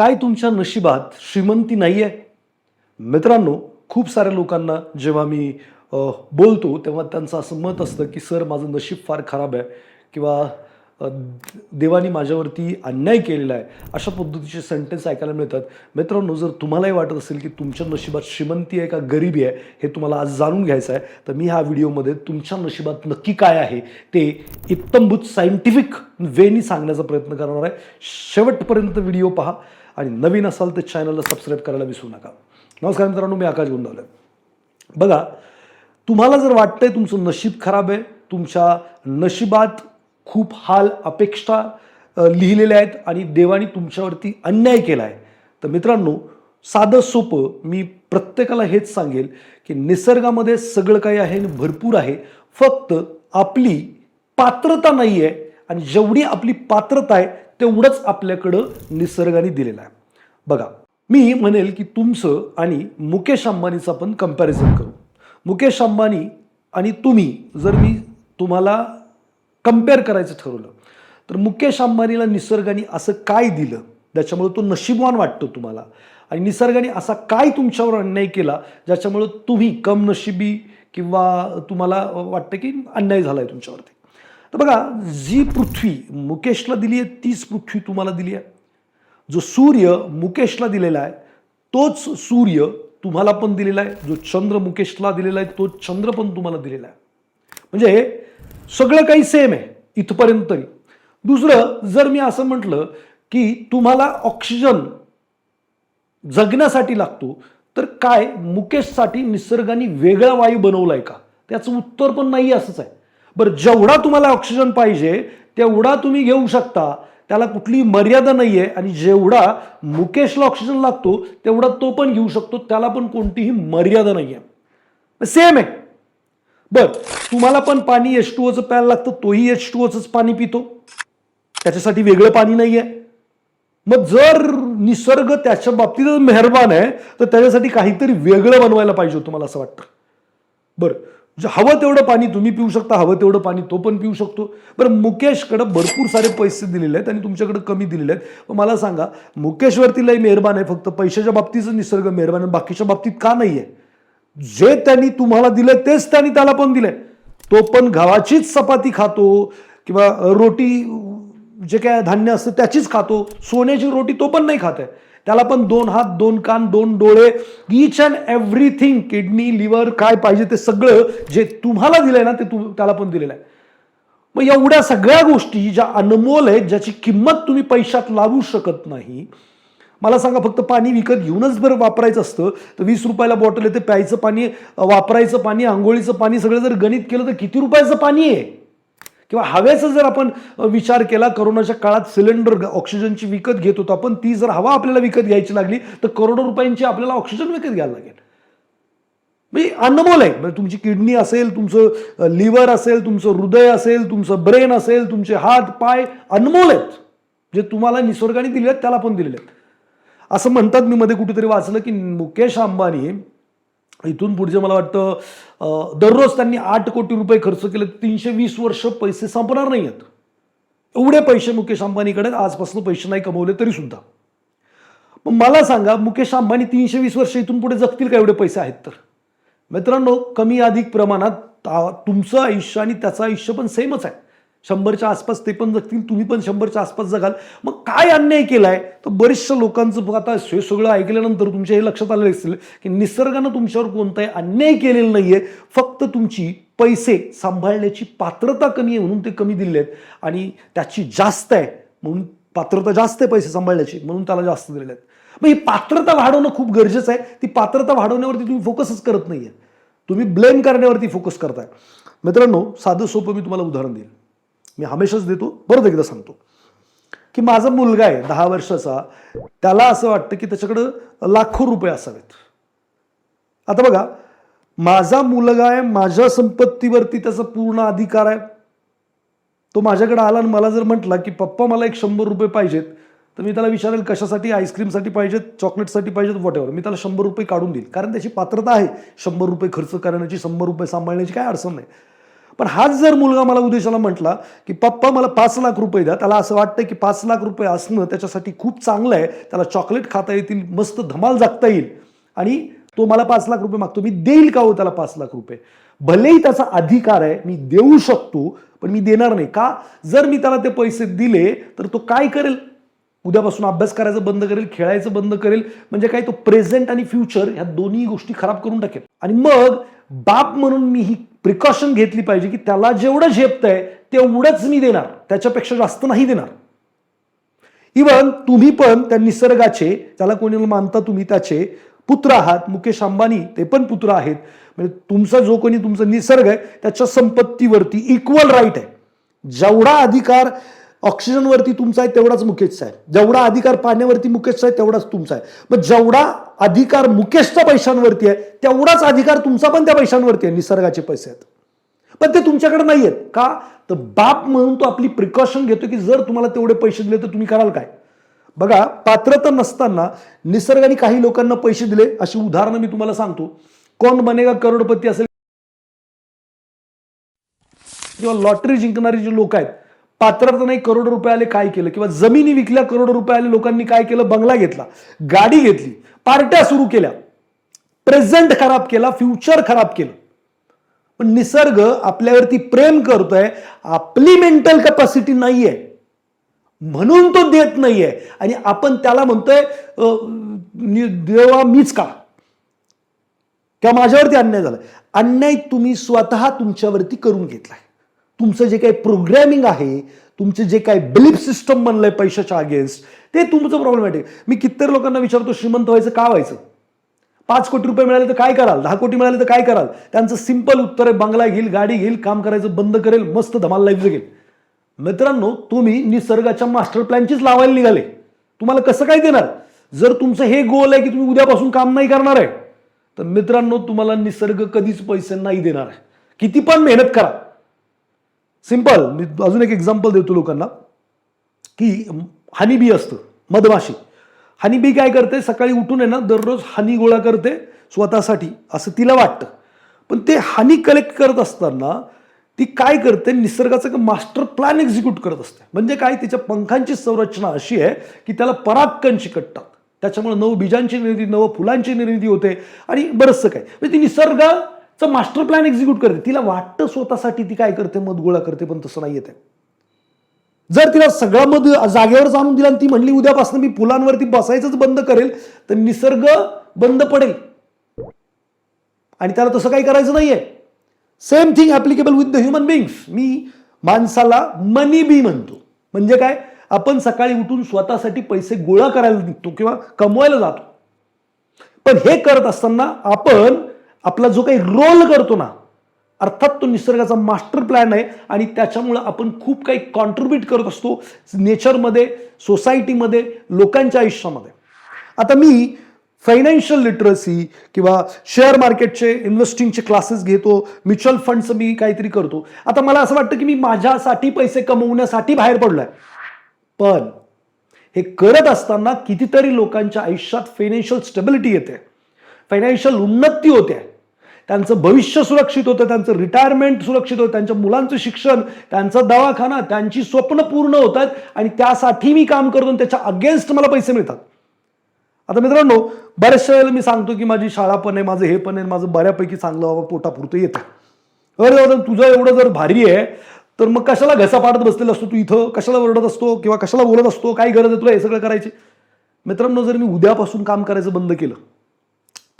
काय तुमच्या नशिबात श्रीमंती नाही आहे मित्रांनो खूप साऱ्या लोकांना जेव्हा मी बोलतो तेव्हा त्यांचं असं मत असतं की सर माझं नशीब फार खराब आहे किंवा देवानी देवाने माझ्यावरती अन्याय केलेला आहे. अशा पद्धतीचे सेंटेन्स ऐकायला मिळतात. मित्रांनो जर तुम्हालाही वाटत असेल की तुमच्या नशिबात श्रीमंती आहे का गरिबी आहे हे तुम्हाला आज जाणून घ्यायचं आहे तर मी ह्या व्हिडिओमध्ये तुमच्या नशिबात नक्की काय आहे ते इत्तमभूत सायंटिफिक वेनी सांगण्याचा प्रयत्न करणार आहे. शेवटपर्यंत व्हिडिओ पहा. आणि नवीन असाल तर चॅनलला सबस्क्राईब करायला विसरू नका. नमस्कार मित्रांनो मी आकाश गोंदावले. बघा तुम्हाला जर वाटतंय तुमचं नशीब खराब आहे तुमच्या नशिबात खूप हाल अपेक्षा लिहिलेल्या आहेत आणि देवाने तुमच्यावरती अन्याय केला आहे तर मित्रांनो साधं सोपं मी प्रत्येकाला हेच सांगेल की निसर्गामध्ये सगळं काही आहे आणि भरपूर आहे. फक्त आपली पात्रता नाही आहे आणि जेवढी आपली पात्रता आहे तेवढंच आपल्याकडं निसर्गाने दिलेलं आहे. बघा मी म्हणेल की तुमचं आणि मुकेश अंबानीचं आपण कंपॅरिझन करू. मुकेश अंबानी आणि तुम्ही जर मी तुम्हाला कंपेअर करायचं ठरवलं तर मुकेश अंबानीला निसर्गाने असं काय दिलं? त्याच्यामुळे तो नशीबवान वाटतो तुम्हाला. आणि निसर्गाने असा काय तुमच्यावर अन्याय केला ज्याच्यामुळं तुम्ही कम नशिबी किंवा तुम्हाला वाटतं की अन्याय झाला आहे तुमच्यावरती? तर बघा जी पृथ्वी मुकेशला दिली आहे तीच पृथ्वी तुम्हाला दिली आहे. जो सूर्य मुकेशला दिलेला आहे तोच सूर्य तुम्हाला पण दिलेला आहे. जो चंद्र मुकेशला दिलेला आहे तोच चंद्र पण तुम्हाला दिलेला आहे. म्हणजे सगळं काही सेम आहे इथपर्यंत तरी. दुसरं जर मी असं म्हटलं की तुम्हाला ऑक्सिजन जगण्यासाठी लागतो तर काय मुकेशसाठी निसर्गाने वेगळा वायू बनवलाय का? त्याचं उत्तर पण नाही असंच आहे. बरं जेवढा तुम्हाला ऑक्सिजन पाहिजे तेवढा तुम्ही घेऊ शकता. त्याला कुठलीही मर्यादा नाही आहे आणि जेवढा मुकेशला ऑक्सिजन लागतो तेवढा तो पण घेऊ शकतो. त्याला पण कोणतीही मर्यादा नाही आहे सेम आहे. बर तुम्हाला पण पाणी एच टू ओचं प्यायला लागतं तोही एच टू ओचंच पाणी पितो. त्याच्यासाठी वेगळं पाणी नाही आहे मग जर निसर्ग त्याच्या बाबतीत मेहरबान आहे तर त्याच्यासाठी काहीतरी वेगळं बनवायला पाहिजे हो तुम्हाला असं वाटतं. बरं म्हणजे हवं तेवढं पाणी तुम्ही पिऊ शकता हवं तेवढं पाणी तो पण पिऊ शकतो. बरं मुकेशकडं भरपूर सारे पैसे दिलेले आहेत आणि तुमच्याकडे कमी दिलेले आहेत. मग मला सांगा मुकेशवरती लई मेहरबान आहे फक्त. पैशाच्या बाबतीतच निसर्ग मेहरबान आहे. बाकीच्या बाबतीत का नाही आहे जे त्यांनी तुम्हाला दिलं तेच त्यांनी त्याला पण दिलंय. तो पण गव्हाचीच चपाती खातो किंवा रोटी जे काय धान्य असतं त्याचीच खातो. सोन्याची रोटी तो पण नाही खात आहे. त्याला पण दोन हात दोन कान दोन डोळे each and everything kidney liver काय पाहिजे ते सगळं जे तुम्हाला दिलंय ना ते तु त्याला पण दिलेलं आहे. मग एवढ्या सगळ्या गोष्टी ज्या अनमोल आहेत ज्याची किंमत तुम्ही पैशात लावू शकत नाही मला सांगा फक्त पाणी विकत घेऊनच बरं वापरायचं असतं तर वीस रुपयाला बॉटल येते प्यायचं पाणी वापरायचं पाणी आंघोळीचं पाणी सगळं जर गणित केलं तर किती रुपयाचं पाणी आहे? किंवा हवेचा जर आपण विचार केला करोनाच्या काळात सिलेंडर ऑक्सिजनची विकत घेत होतो आपण ती जर हवा आपल्याला विकत घ्यायची लागली तर करोडो रुपयांची आपल्याला ऑक्सिजन विकत घ्यायला लागेल. म्हणजे अनमोल आहे. म्हणजे तुमची किडनी असेल तुमचं लिव्हर असेल तुमचं हृदय असेल तुमचं ब्रेन असेल तुमचे हात पाय अनमोल आहेत. जे तुम्हाला निसर्गाने दिले आहेत त्याला पण दिलेले आहेत. असं म्हणतात मी मध्ये कुठेतरी वाचलं की मुकेश अंबानी इथून पुढचे मला वाटतं दररोज त्यांनी आठ कोटी रुपये खर्च केले तीनशे वीस वर्ष पैसे संपणार नाही आहेत एवढे पैसे मुकेश अंबानीकडे आजपासून पैसे नाही कमवले तरी सुद्धा मग मला सांगा मुकेश अंबानी तीनशे वीस वर्ष इथून पुढे जगतील का एवढे पैसे आहेत तर? मित्रांनो कमी अधिक प्रमाणात तुमचं आयुष्य आणि त्याचं आयुष्य पण सेमच आहे. शंभरच्या आसपास ते पण जगतील तुम्ही पण शंभरच्या आसपास जगाल. मग काय अन्याय केलाय? तर बरेचशा लोकांचं आता हे सगळं ऐकल्यानंतर तुमच्या हे लक्षात आलेलं असेल की निसर्गानं तुमच्यावर कोणताही अन्याय केलेला नाहीये. फक्त तुमची पैसे सांभाळण्याची पात्रता कमी आहे म्हणून ते कमी दिले आहेत आणि त्याची जास्त आहे म्हणून पात्रता जास्त आहे पैसे सांभाळण्याची म्हणून त्याला जास्त दिलेले आहेत मग ही पात्रता वाढवणं खूप गरजेचं आहे. ती पात्रता वाढवण्यावरती तुम्ही फोकसच करत नाहीये. तुम्ही ब्लेम करण्यावरती फोकस करताय. मित्रांनो साधं सोपं मी तुम्हाला उदाहरण देईल. मी हमेशाच देतो परत एकदा सांगतो. की माझा मुलगा आहे दहा वर्षाचा त्याला असं वाटतं की त्याच्याकडं लाखो रुपये असावेत. आता बघा माझा मुलगा आहे माझ्या संपत्तीवरती त्याचा पूर्ण अधिकार आहे. तो माझ्याकडे आला आणि मला जर म्हटला की पप्पा मला एक शंभर रुपये पाहिजेत तर मी त्याला विचारेल कशासाठी? आईस्क्रीमसाठी पाहिजेत चॉकलेटसाठी पाहिजेत वॉट मी त्याला शंभर रुपये काढून देईल. कारण त्याची पात्रता आहे शंभर रुपये खर्च करण्याची शंभर रुपये सांभाळण्याची काय अडचण नाही. पण हाच जर मुलगा मला उद्देशाला म्हटला की पप्पा मला पाच लाख रुपये द्या. त्याला असं वाटतं की पाच लाख रुपये असणं त्याच्यासाठी खूप चांगलं आहे. त्याला चॉकलेट खाता येतील मस्त धमाल जागता येईल. आणि तो मला पाच लाख रुपये मागतो मी देईल का हो त्याला पाच लाख रुपये? भलेही त्याचा अधिकार आहे मी देऊ शकतो पण मी देणार नाही. का? जर मी त्याला ते पैसे दिले तर तो काय करेल? उद्यापासून अभ्यास करायचं बंद करेल खेळायचं बंद करेल म्हणजे काय तो प्रेझेंट आणि फ्युचर ह्या दोन्ही गोष्टी खराब करून टाकेल. आणि मग बाप म्हणून मी ही प्रिकॉशन घेतली पाहिजे की त्याला जेवढं झेपतंय तेवढंच मी देणार. त्याच्यापेक्षा जास्त नाही देणार. इवन तुम्ही पण त्या निसर्गाचे त्याला कोणी मानता तुम्ही त्याचे पुत्र आहात मुकेश अंबानी ते पण पुत्र आहेत. म्हणजे तुमचा जो कोणी तुमचा निसर्ग आहे त्याच्या संपत्तीवरती इक्वल राईट आहे. जेवढा अधिकार ऑक्सिजनवरती तुमचा आहे तेवढाच मुकेशचा आहे जेवढा अधिकार पाण्यावरती मुकेशचा आहे तेवढाच तुमचा आहे. मग जेवढा अधिकार मुकेशचा पैशांवरती आहे तेवढाच अधिकार तुमचा पण त्या पैशांवरती आहे निसर्गाचे पैसे आहेत. पण ते तुमच्याकडे नाही आहेत का? तर बाप म्हणून तो आपली प्रिकॉशन घेतो की जर तुम्हाला तेवढे पैसे दिले तर तुम्ही कराल काय? बघा पात्रता नसताना निसर्गाने काही लोकांना पैसे दिले अशी उदाहरणं मी तुम्हाला सांगतो. कोण बनेगा करोडपती असेल किंवा लॉटरी जिंकणारी जे लोक आहेत पात्रता नाही करोडो रुपये आले काय केलं? किंवा जमिनी विकल्या करोडो रुपये आले लोकांनी काय केलं? बंगला घेतला गाडी घेतली पार्ट्या सुरू केल्या प्रेझेंट खराब केला फ्युचर खराब केलं. पण निसर्ग आपल्यावरती प्रेम करतोय आपली मेंटल कॅपॅसिटी नाहीये. म्हणून तो देत नाहीये. आणि आपण त्याला म्हणतोय देवा मीच का? किंवा माझ्यावरती अन्याय झाला अन्याय तुम्ही स्वतः तुमच्यावरती करून घेतलाय. तुमचं जे काही प्रोग्रॅमिंग आहे तुमचे जे काही बिलीफ सिस्टम बनलंय पैशाच्या अगेन्स्ट ते तुमचं प्रॉब्लेमॅटिक मी कित्येक लोकांना विचारतो श्रीमंत व्हायचं का व्हायचं? पाच कोटी रुपये मिळाले तर काय कराल? दहा कोटी मिळाले तर काय कराल? त्यांचं सिंपल उत्तर आहे बंगला घेईल गाडी घेईल काम करायचं बंद करेल मस्त धमाल लाईफ जगेल. मित्रांनो तुम्ही निसर्गाच्या मास्टर प्लॅनचीच लावायला निघाले. तुम्हाला कसं काय देणार? जर तुमचं हे गोल आहे की तुम्ही उद्यापासून काम नाही करणार आहे तर मित्रांनो तुम्हाला निसर्ग कधीच पैसे नाही देणार आहे. किती पण मेहनत करा. सिंपल मी अजून एक एक्झाम्पल देतो लोकांना की हनी बी असतं मधमाशी. हनी बी काय करते सकाळी उठून आहे ना दररोज हनी गोळा करते स्वतःसाठी असं तिला वाटतं. पण ते हानी कलेक्ट करत असताना ती काय करते निसर्गाचं मास्टर प्लॅन एक्झिक्यूट करत असते. म्हणजे काय तिच्या पंखांची संरचना अशी आहे की त्याला परागकण चिकटतात त्याच्यामुळे नव बीजांची निर्मिती नव फुलांची निर्मिती होते. आणि बरंचसं काय म्हणजे ती निसर्ग तर मास्टर प्लॅन एक्झिक्यूट करते. तिला वाटतं स्वतःसाठी ती काय करते मध गोळा करते पण तसं नाही येते जर तिला सगळं मध जागेवर जाणून दिला ती म्हणली उद्यापासून मी फुलांवरती बसायचंच बंद करेल तर निसर्ग बंद पडेल. आणि त्याला तसं काही करायचं नाहीये. Same thing applicable with the human beings मी माणसाला मनी बी म्हणतो. म्हणजे काय? आपण सकाळी उठून स्वतःसाठी पैसे गोळा करायला निघतो किंवा कमवायला जातो. पण हे करत असताना आपण आपला जो काही रोल करतो ना अर्थात तो निसर्गाचा मास्टर प्लॅन आहे आणि त्याच्यामुळं आपण खूप काही कॉन्ट्रीब्युट करत असतो नेचरमध्ये सोसायटीमध्ये लोकांच्या आयुष्यामध्ये. आता मी फायनान्शियल लिटरसी किंवा शेअर मार्केटचे इन्व्हेस्टिंगचे क्लासेस घेतो म्युच्युअल फंडचं मी काहीतरी करतो. आता मला असं वाटतं की मी माझ्यासाठी पैसे कमवण्यासाठी बाहेर पडलोय. पण हे करत असताना कितीतरी लोकांच्या आयुष्यात फायनान्शियल स्टेबिलिटी येते. फायनान्शियल उन्नती होते. त्यांचं भविष्य सुरक्षित होतं त्यांचं रिटायरमेंट सुरक्षित होतं त्यांच्या मुलांचं शिक्षण त्यांचा दवाखाना त्यांची स्वप्न पूर्ण होतात आणि त्यासाठी मी काम करतो आणि त्याच्या अगेन्स्ट मला पैसे मिळतात. आता मित्रांनो बऱ्याचशा वेळेला मी सांगतो की माझी शाळा पण आहे माझं हे पण आहे माझं बऱ्यापैकी चांगलं बाबा पोटापुरतं येतं. अरे दादा तुझं एवढं जर भारी आहे तर मग कशाला घसा पाडत बसलेला असतो तू इथं? कशाला ओरडत असतो किंवा कशाला बोलत असतो? काय गरज आहे तुला हे सगळं करायची? मित्रांनो जर मी उद्यापासून काम करायचं बंद केलं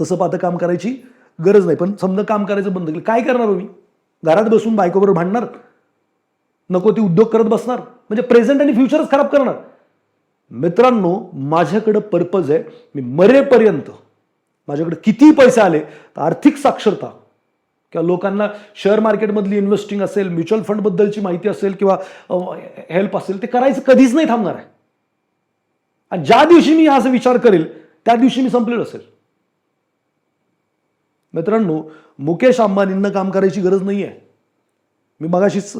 तसं पाहतं काम करायची गरज नाही. पण समजा काम करायचं बंद केलं काय करणार हो मी? घरात बसून बायकोबरोबर भांडणार? नको ती उद्योग करत बसणार? म्हणजे प्रेझेंट आणि फ्युचरच खराब करणार? मित्रांनो माझ्याकडं पर्पज आहे मी मरेपर्यंत माझ्याकडे किती पैसे आले तर आर्थिक साक्षरता किंवा लोकांना शेअर मार्केटमधली इन्व्हेस्टिंग असेल म्युच्युअल फंडबद्दलची माहिती असेल किंवा हेल्प असेल ते करायचं कधीच नाही थांबणार आहे. आणि ज्या दिवशी मी असा विचार करेल त्या दिवशी मी संपलेलो असेल. मित्रांनो मुकेश अंबानींना काम करायची गरज नाही आहे मी मगाशीच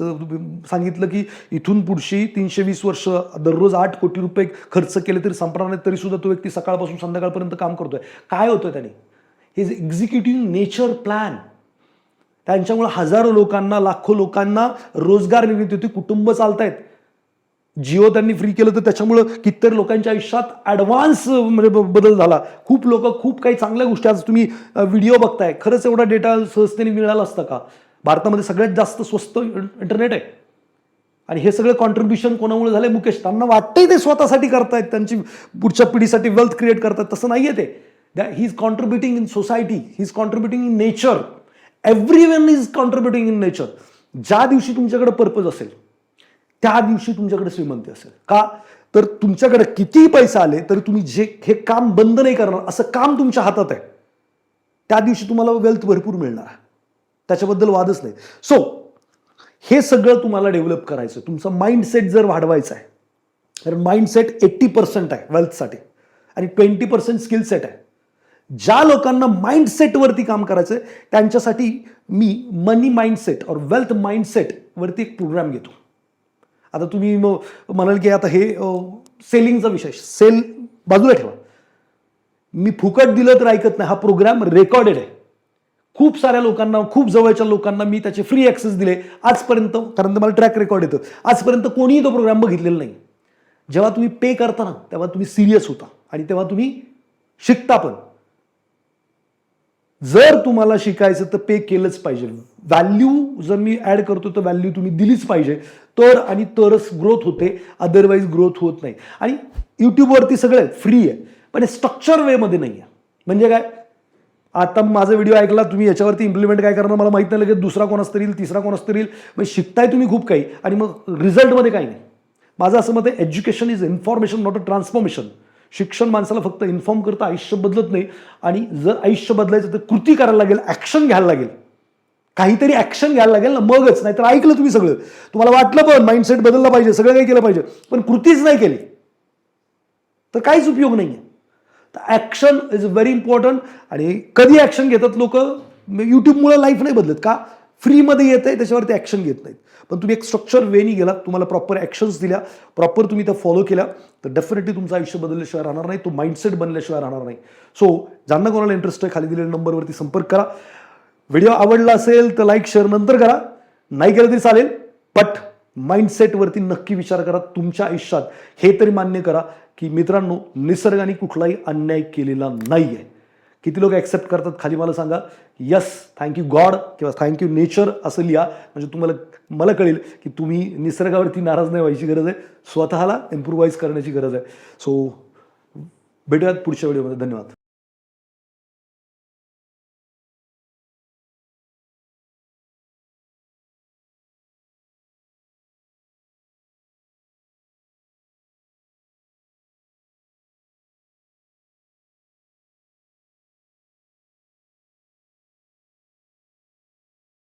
सांगितलं की इथून पुढची तीनशे वीस वर्ष दररोज आठ कोटी रुपये खर्च केले तरी संपणार नाही तरी सुद्धा तो व्यक्ती सकाळपासून संध्याकाळपर्यंत काम करतोय. काय होतं त्याने? हे एक्झिक्युटिव्ह नेचर प्लॅन त्यांच्यामुळे हजारो लोकांना लाखो लोकांना रोजगार निर्मिती होती कुटुंब चालतायत. जिओ त्यांनी फ्री केलं तर त्याच्यामुळं कित्येक लोकांच्या आयुष्यात ॲडव्हान्स म्हणजे बदल झाला. खूप लोक खूप काही चांगल्या गोष्टी आज तुम्ही व्हिडिओ बघताय. खरंच एवढा डेटा सहजतेने मिळाला असता का? भारतामध्ये सगळ्यात जास्त स्वस्त इंटरनेट आहे. आणि हे सगळं कॉन्ट्रीब्युशन कोणामुळे झालंय? मुकेश त्यांना वाटतंय ते स्वतःसाठी करतायत. त्यांची पुढच्या पिढीसाठी वेल्थ क्रिएट करतात तसं नाहीये ते. He is contributing in society he is contributing in nature everyone is contributing in nature ज्या दिवशी तुमच्याकडे पर्पज असेल त्या दिवशी तुमच्याकडे श्रीमंती असेल. का? तर तुमच्याकडे कितीही पैसे आले तरी तुम्ही जे हे काम बंद नाही करणार असं काम तुमच्या हातात आहे. त्या दिवशी तुम्हाला वेल्थ भरपूर मिळणार आहे. त्याच्याबद्दल वादच नाही. सो हे सगळं तुम्हाला डेव्हलप करायचं तुमचा माइंडसेट जर वाढवायचा आहे कारण माइंडसेट एट्टी पर्सेंट आहे वेल्थसाठी आणि ट्वेंटी पर्सेंट स्किल सेट आहे. ज्या लोकांना माइंडसेटवरती काम करायचं आहे त्यांच्यासाठी मी मनी माइंडसेट और वेल्थ माइंडसेटवरती एक प्रोग्राम घेतो. आता तुम्ही मग म्हणाल की आता हे सेलिंगचा विषय सेल बाजूला ठेवा. मी फुकट दिलं तर ऐकत नाही. हा प्रोग्राम रेकॉर्डेड आहे. खूप साऱ्या लोकांना खूप जवळच्या लोकांना मी त्याचे फ्री ॲक्सेस दिले. आजपर्यंत कारण मला ट्रॅक रेकॉर्ड येतं. आजपर्यंत कोणीही तो प्रोग्राम बघितलेला नाही. जेव्हा तुम्ही पे करता ना तेव्हा तुम्ही सिरियस होता. आणि तेव्हा तुम्ही शिकता पण. जर तुम्हाला शिकायचं तर पे केलंच पाहिजे. व्हॅल्यू जर मी ऍड करतो तर व्हॅल्यू तुम्ही दिलीच पाहिजे. तर आणि तरच ग्रोथ होते. अदरवाईज ग्रोथ होत नाही. आणि यूट्यूबवरती सगळं फ्री आहे. पण हे स्ट्रक्चर वेमध्ये नाही आहे म्हणजे काय? आता माझा व्हिडिओ ऐकला तुम्ही याच्यावरती इम्प्लिमेंट काय करणार मला माहीत नाही लगेच. दुसरा कोण असतं येईल तिसरा कोण असतं येईल मग शिकताय तुम्ही खूप काही. आणि मग रिझल्टमध्ये काही नाही. माझं असं मत आहे education is information not a transformation शिक्षण माणसाला फक्त इन्फॉर्म करतं आयुष्य बदलत नाही. आणि जर आयुष्य बदलायचं तर कृती करायला लागेल ॲक्शन घ्यायला लागेल. काहीतरी ॲक्शन घ्यायला लागेल ना मगच. नाहीतर ऐकलं तुम्ही सगळं. तुम्हाला वाटलं पण माइंडसेट बदलला पाहिजे सगळं काही केलं पाहिजे. पण कृतीच नाही केली. तर काहीच उपयोग नाही आहे तर ॲक्शन इज व्हेरी इम्पॉर्टंट आणि कधी ॲक्शन घेतात लोक? यूट्यूबमुळे लाईफ नाही बदलत का? फ्रीमध्ये येत आहे त्याच्यावरती ॲक्शन घेत नाहीत. पण तुम्ही एक स्ट्रक्चर वेनी गेलात तुम्हाला प्रॉपर ॲक्शन्स दिल्या प्रॉपर तुम्ही त्या फॉलो केल्या तर डेफिनेटली तुमचं आयुष्य बदलल्याशिवाय राहणार नाही तो माइंडसेट बनल्याशिवाय राहणार नाही. सो ज्यांना कोणाला इंटरेस्ट आहे खाली दिलेल्या नंबरवरती संपर्क करा. व्हिडिओ आवडला असेल तर लाईक शेअर नंतर करा. नाही केलं तरी चालेल बट माइंडसेटवरती नक्की विचार करा तुमच्या आयुष्यात. हे तरी मान्य करा की मित्रांनो निसर्गाने कुठलाही अन्याय केलेला नाही आहे किती लोक ॲक्सेप्ट करतात खाली मला सांगा. यस थँक्यू गॉड किंवा थँक्यू नेचर असं लिहा. म्हणजे तुम्हाला मला कळेल की तुम्ही निसर्गावरती नाराज नाही व्हायची गरज आहे. स्वतःला इम्प्रुवाईज करण्याची गरज आहे. सो भेटूयात पुढच्या व्हिडिओमध्ये धन्यवाद.